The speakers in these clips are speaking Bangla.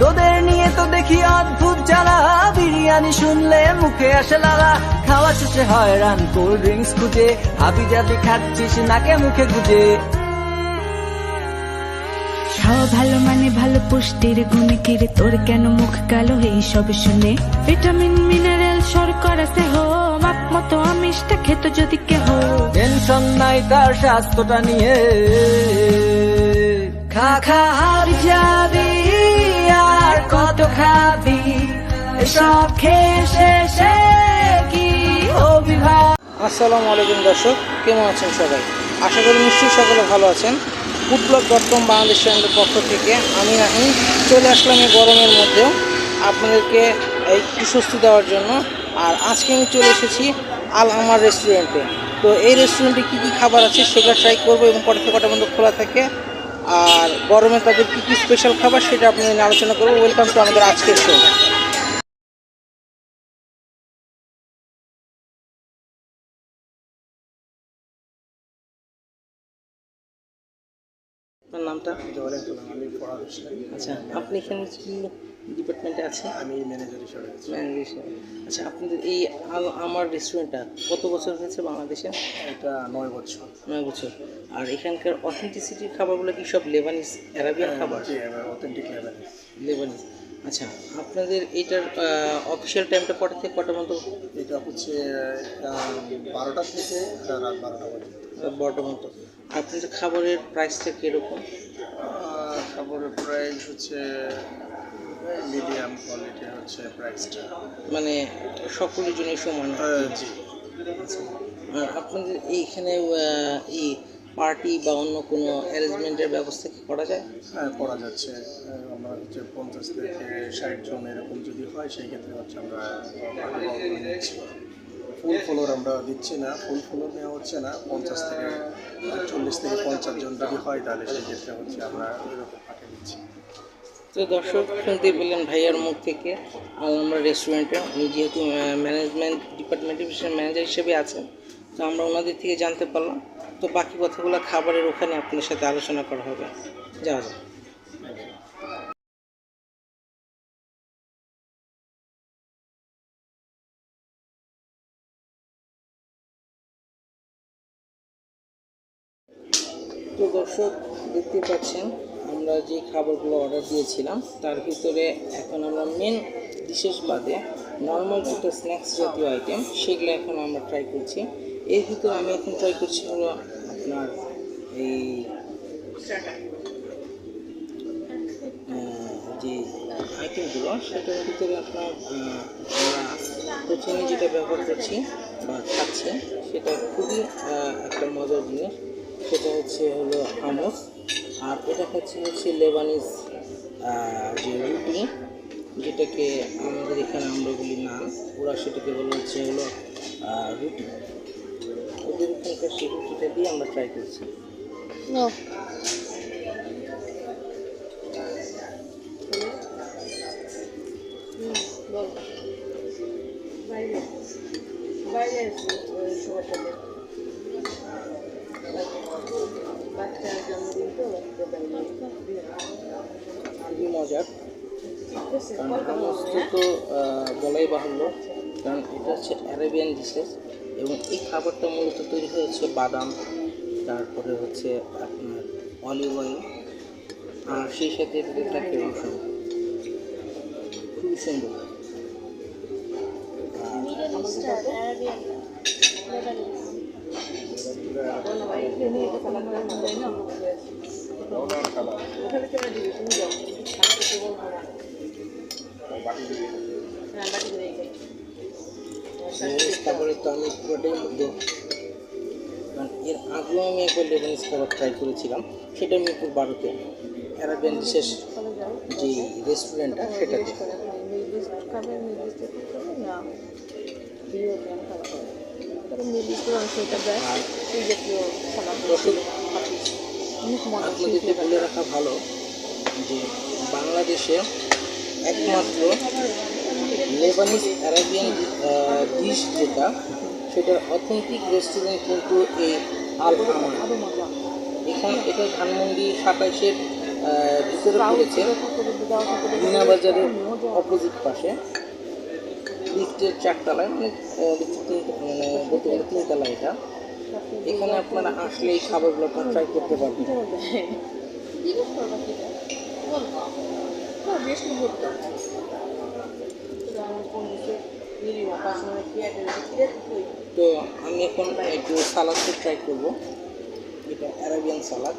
তোদের নিয়ে তো দেখি অদ্ভুত জ্বালা। বিরিয়ানি শুনলে মুখে আসে লালা। খাওয়া শেষে হয় রান কোল্ড ড্রিঙ্কস খুঁজে। হাবি জাবি খাচ্ছিস নাকে মুখে গুজে। খাওয়া ভালো মানে ভালো পুষ্টির গুণে কিরে? তোর কেন মুখ কালো? এই সব শুনে ভিটামিন মিনারেল শর্করা দেহ মাপ মতো আমিষটা খেত যদি কেহ। টেনশন নাই তার স্বাস্থ্যটা নিয়ে। খা খা হার যাবি কত খাবি, এসব খেয়ে শেষে কি হবি আসসালামু আলাইকুম দর্শক, কেমন আছেন সবাই? আশা করি নিশ্চয়ই সকলে ভালো আছেন। Food blog dot com Bangladesh চ্যানেলের পক্ষ থেকে আমি রাহিম চলে আসলাম এই গরমের মধ্যেও আপনাদেরকে এই সুস্বস্তি দেওয়ার জন্য। আর আজকে আমি চলে এসেছি আল আমার রেস্টুরেন্টে তো এই রেস্টুরেন্টে কী কী খাবার আছে সেগুলো ট্রাই করব এবং কটা কটা বন্ধ খোলা থাকে। আর গরমে তাদের কী কী স্পেশাল খাবার সেটা আপনাদের নিয়ে আলোচনা করব। ওয়েলকাম টু আমাদের আজকের শো আপনার নামটা? আচ্ছা আপনি এখানে কি ডিপার্টমেন্টে আছে? আমি ম্যানেজার হিসাবে আছি। ম্যানেজার হিসেবে। আচ্ছা আপনাদের এই আমার রেস্টুরেন্টটা কত বছর হয়েছে বাংলাদেশে? এটা নয় বছর। নয় বছর। আর এখানকার অথেন্টিসিটির খাবারগুলো কি সব লেবানিস অ্যারাবিয়ান খাবার? অথেন্টিক লেভেল লেবানিস আচ্ছা আপনাদের এটার অফিসিয়াল টাইমটা কটা থেকে কটা পর্যন্ত? এটা হচ্ছে বারোটা থেকে রাত বারোটা পর্যন্ত। বারোটা পর্যন্ত। আপনাদের খাবারের প্রাইসটা কীরকম? খাবারের প্রাইস হচ্ছে মিডিয়াম কোয়ালিটি হচ্ছে প্রাইসটা। মানে সকলের জন্য সমান। জি। আপনাদের এইখানে এই পার্টি বা অন্য কোনো অ্যারেঞ্জমেন্টের ব্যবস্থা কি করা যায়? হ্যাঁ পড়া যাচ্ছে। আমরা হচ্ছে পঞ্চাশ থেকে ষাট জন এরকম যদি হয় সেই ক্ষেত্রে হচ্ছে আমরা করে ফুল ফ্লোর আমরা দিচ্ছি না ফুল ফ্লোর নেওয়া হচ্ছে না। পঞ্চাশ থেকে চল্লিশ থেকে পঞ্চাশ জন যদি হয় তাহলে সেই ক্ষেত্রে হচ্ছে আমরা দিচ্ছি তো দর্শক, শুনতে পেলেন ভাইয়ার মুখ থেকে আমরা রেস্টুরেন্টে উনি যেহেতু ম্যানেজমেন্ট ডিপার্টমেন্টের বিষয়ে ম্যানেজার হিসেবে আছেন, তো আমরা ওনাদের থেকে জানতে পারলাম। তো বাকি কথাগুলো খাবারের ওখানে আপনাদের সাথে আলোচনা করা হবে। যাওয়া যাক। তো দর্শক, দেখতে পাচ্ছেন আমরা যে খাবারগুলো অর্ডার দিয়েছিলাম, তার ভিতরে এখন আমরা মেন ডিশেস বাদে নর্মাল দুটো স্ন্যাক্স জাতীয় আইটেম সেগুলো এখন আমরা ট্রাই করছি। এর ভিতরে আমি এখন ট্রাই করছি হলো আপনার এই যে আইটেমগুলো সেটার ভিতরে আপনার প্রথমে যেটা ব্যবহার করছি বা খাচ্ছি, সেটা খুবই একটা মজার জিনিস, সেটা হচ্ছে হলো হামস। আর এটা খাচ্ছি হচ্ছে লেবানিজ যে রুটি যেটাকে আমাদের এখানে আমরা বলি নান। ওরা সেটাকে বলা হচ্ছে হলো রুটি। ওদের এখানকার সেই রুটিটা দিয়ে আমরা ট্রাই করছি। খুবই মজার। কারণ হামস্ত তো বলাই বাহুল্য। কারণ এটা হচ্ছে অ্যারাবিয়ান ডিশেস এবং এই খাবারটা মূলত তৈরি হয়েছে বাদাম তারপরে হচ্ছে আপনার অলিভ অয়েল আর সেই সাথে এটাতে থাকে রসুন খুবই সুন্দর। লেবানিজ খাবারের তো আমি পুরোটাই মুগ্ধ কারণ এর আগেও আমি একবার লেবানিজ খাবার ট্রাই করেছিলাম সেটা মিরপুর বারোতে অ্যারাবিয়ান বিশেষ যে রেস্টুরেন্টটা দেয় আর আপনাদেরকে বলে রাখা ভালো যে বাংলাদেশে একমাত্র লেবানিস অ্যারাবিয়ান ডিশ যেটা সেটার অথেন্টিক রেস্টুরেন্ট কিন্তু এই আল এখানে এটা ধানমন্ডি সাতাইশের ভিতরে পড়েছে। মিনা বাজারের অপোজিট পাশে। লিফটের চারতলায় মানে লিফটের মানে বলতে গেলে তিনতলা এটা। এখানে আপনারা আসলে এই খাবারগুলো ট্রাই করতে পারবেন। তো আমি এখন একটু সালাদটা ট্রাই করব। এটা অ্যারাবিয়ান সালাদ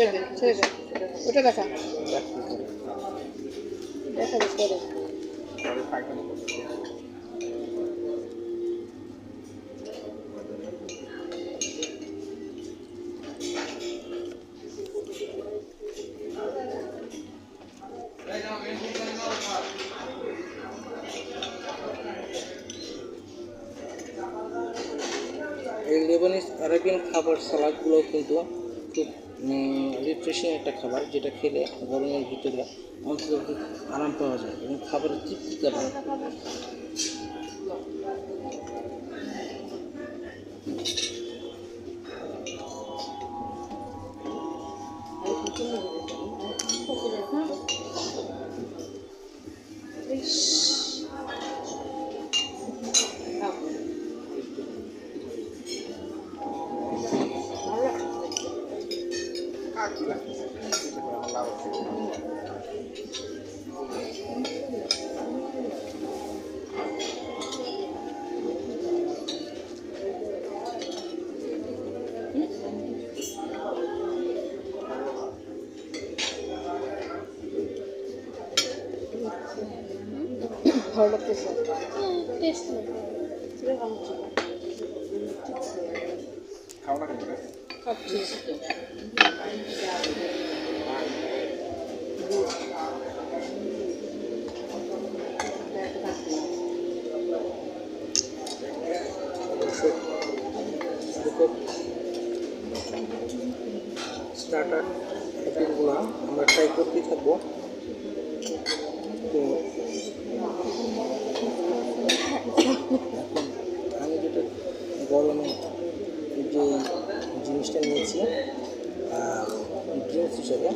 ছেড়ে দে লেবানিস অ্যারাবিয়ান খাবার সালাদগুলো কিন্তু রিফ্রেশিং একটা খাবার যেটা খেলে গরমের ভিতরে অন্তত আরাম পাওয়া যায় এবং খাবারের তৃপ্তিটা লাগতেছে টেস্ট খাচ্ছি দর্শক এরকম স্টার্টার আইটেমগুলো আমরা ট্রাই করতেই থাকব তো এখন আমি যেটা গরমে যে জিনিসটা নিয়েছি ড্রিঙ্কস হিসেবে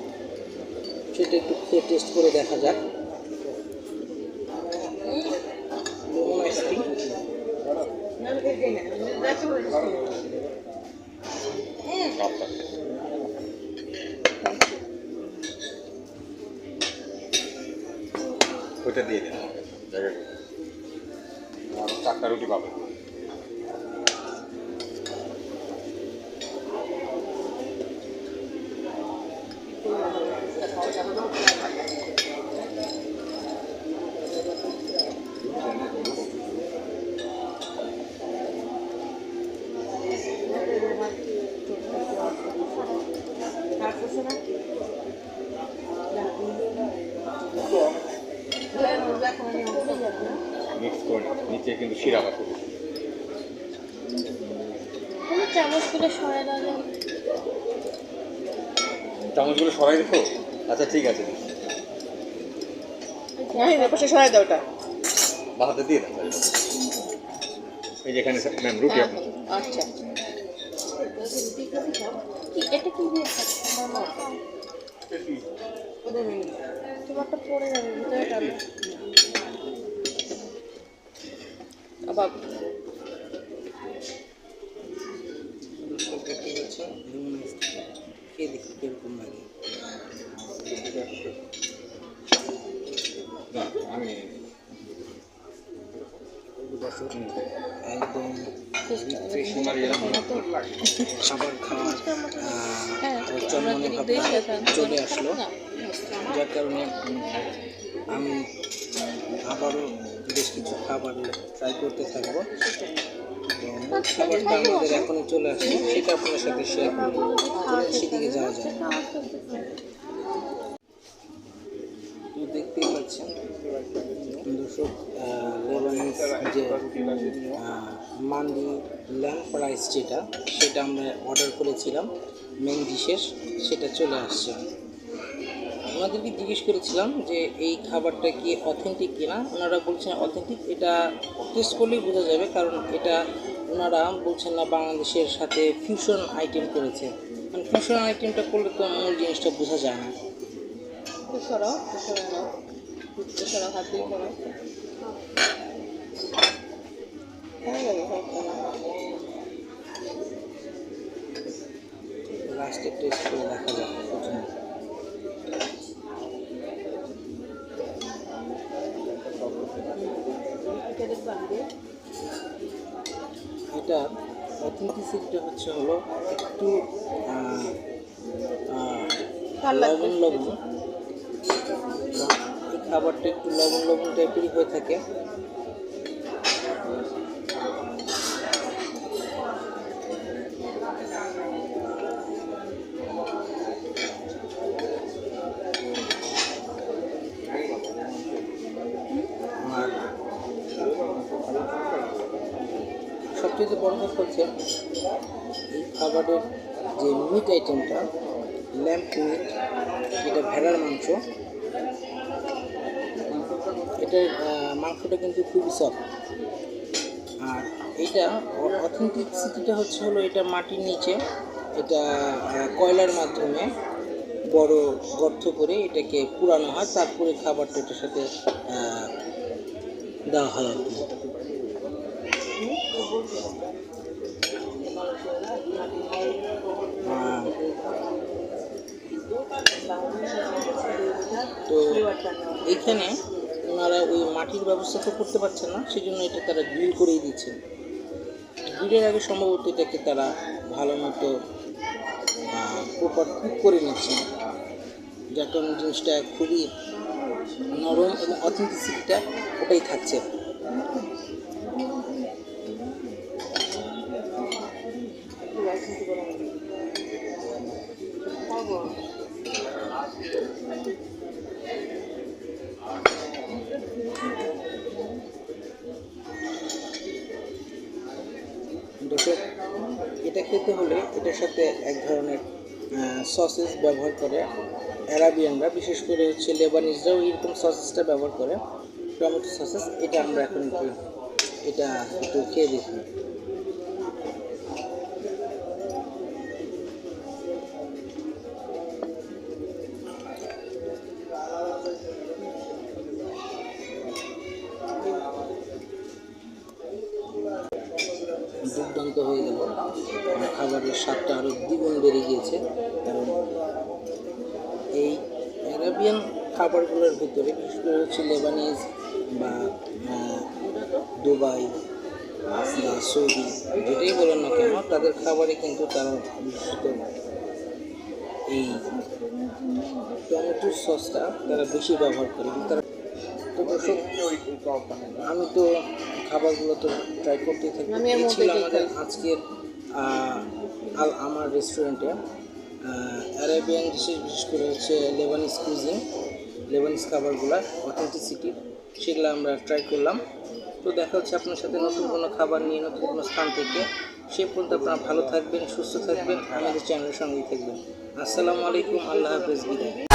সেটা একটু খেয়ে টেস্ট করে দেখা যাক। লেমন আইসক্রিম ওইটা দিয়ে দিন আমাকে জায়গায় আর চারটা রুটি পাবে মিক্স করে নিন। নিচে কিন্তু সিরাপ আছে চামচগুলো সরাই চামচগুলো সরাই দেখো আচ্ছা ঠিক আছে। হ্যাঁ পাশে সরাই দাও ওটা। বা হাতে দিয়ে দেন এই যে এখানে ম্যাম রুটি আপনার। আচ্ছা। এটা কি দিয়ে খাচ্ছি? আমার মা। তোমারটা পড়ে যাবে ভিতরে আইসক্রিম খেয়ে দেখি কীরকম লাগে একদম খাবার খাওয়ার চলে আসলো। যার কারণে আমি আবারও বেশ কিছু খাবার ট্রাই করতে থাকব। খাবারটা আমাদের এখনই চলে আসছে সেটা আপনার সাথে শেয়ার করব। সেদিকে যাওয়া যায় দেখতেই পাচ্ছেন দর্শক আহ, যে মান্ডি ল্যাম্প রাইস যেটা সেটা আমরা অর্ডার করেছিলাম মেন ডিশের সেটা চলে আসছে। ওনাদেরকে জিজ্ঞেস করেছিলাম যে এই খাবারটা কি অথেন্টিক কিনা? ওনারা বলছেন অথেন্টিক এটা টেস্ট করলেই বোঝা যাবে কারণ এটা ওনারা বলছেন না বাংলাদেশের সাথে ফিউশন আইটেম করেছে। মানে ফিউশন আইটেমটা করলে তো মূল জিনিসটা বোঝা যায় না। সরাও একটু সরাও সরাও হাত দিয়ে সরাও গেল সমস্যা না। লাস্টে টেস্ট করে দেখা যাক প্রথমে এটা অথেন্টিসিটিটা হচ্ছে হলো একটু লবণ লবণ। এই খাবারটা একটু লবণ লবণ টাইপেরই হয়ে থাকে। কথা হচ্ছে এই খাবারের যে মিট আইটেমটা ল্যাম্প মিট যেটা ভেড়ার মাংস, এটার মাংসটা কিন্তু খুবই সফট আর এটা অথেন্টিসিটিটা হচ্ছে হলো এটা মাটির নিচে। এটা কয়লার মাধ্যমে বড় গর্ত করে এটাকে পুরানো হয়। তারপরে খাবারটা এটার সাথে দেওয়া হয় আর কি। তো এখানে ওনারা ওই মাটির ব্যবস্থা তো করতে পারছেন না সেই জন্য এটা তারা গ্রিল করেই দিচ্ছেন। গ্রিলের আগে সম্ভবত এটাকে তারা ভালো মতো প্রপার কুক করে নিচ্ছেন। যার কারণে জিনিসটা খুবই নরম এবং অথেন্টিসিটিটা ওটাই থাকছে। এটার সাথে এক ধরনের সসেস ব্যবহার করে অ্যারাবিয়ানরা বিশেষ করে হচ্ছে লেবানিজরাও এরকম সসেসটা ব্যবহার করে। টমেটো সসেস এটা আমরা এখন এটা একটু খেয়ে দেখি। দুবাই বা সৌদি। যেটাই বলেন না কেন তাদের খাবারে কিন্তু তারা বিশেষত এই টমেটো সসটা তারা বেশি ব্যবহার করে তারা তো আমি তো খাবারগুলো তো ট্রাই করতেই থাকি। আমি এর এই মধ্যে ছিল আমাদের আজকের আল আমার রেস্টুরেন্টে অ্যারাবিয়ান ডিশেস বিশেষ করে হচ্ছে লেবানিস কুজিন লেবানিজ খাবারগুলো অথেন্টিসিটি সেগুলো আমরা ট্রাই করলাম। তো দেখা হচ্ছে আপনার সাথে নতুন কোনো খাবার নিয়ে, নতুন কোনো স্থান থেকে। সে পর্যন্ত আপনারা ভালো থাকবেন, সুস্থ থাকবেন। আমাদের চ্যানেলের সঙ্গেই থাকবেন। আসসালামু আলাইকুম, আল্লাহ হাফেজ, বিদায়।